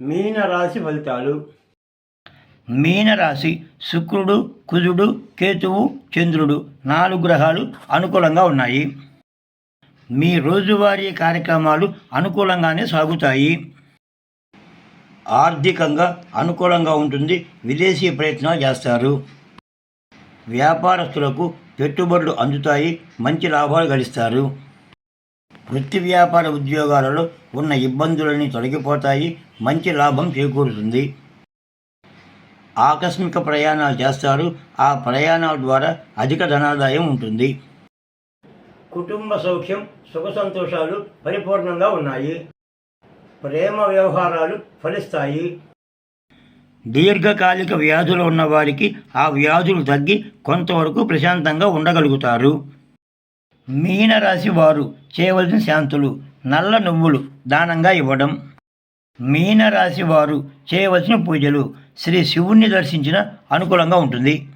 మీనరాశి ఫలితాలు? మీనరాశి శుక్రుడు కుజుడు కేతువు చంద్రుడు నాలుగు గ్రహాలు అనుకూలంగా ఉన్నాయి. మీ రోజువారీ కార్యక్రమాలు అనుకూలంగానే సాగుతాయి. ఆర్థికంగా అనుకూలంగా ఉంటుంది విదేశీ ప్రయత్నాలు చేస్తారు. వ్యాపారస్తులకు పెట్టుబడులు అందుతాయి మంచి లాభాలు గడిస్తారు. వృత్తి వ్యాపార ఉద్యోగాలలో ఉన్న ఇబ్బందులన్నీ తొలగిపోతాయి మంచి లాభం చేకూరుతుంది. ఆకస్మిక ప్రయాణాలు చేస్తారు ఆ ప్రయాణాల ద్వారా అధిక ధనాదాయం ఉంటుంది. కుటుంబ సౌఖ్యం సుఖ సంతోషాలు పరిపూర్ణంగా ఉన్నాయి. ప్రేమ వ్యవహారాలు ఫలిస్తాయి. దీర్ఘకాలిక వ్యాధులు ఉన్నవారికి ఆ వ్యాధులు తగ్గి కొంతవరకు ప్రశాంతంగా ఉండగలుగుతారు. మీనరాశి వారు చేయవలసిన శాంతులు నల్ల నువ్వులు దానంగా ఇవ్వడం. మీనరాశి వారు చేయవలసిన పూజలు శ్రీ శివుణ్ణి దర్శించిన అనుకూలంగా ఉంటుంది.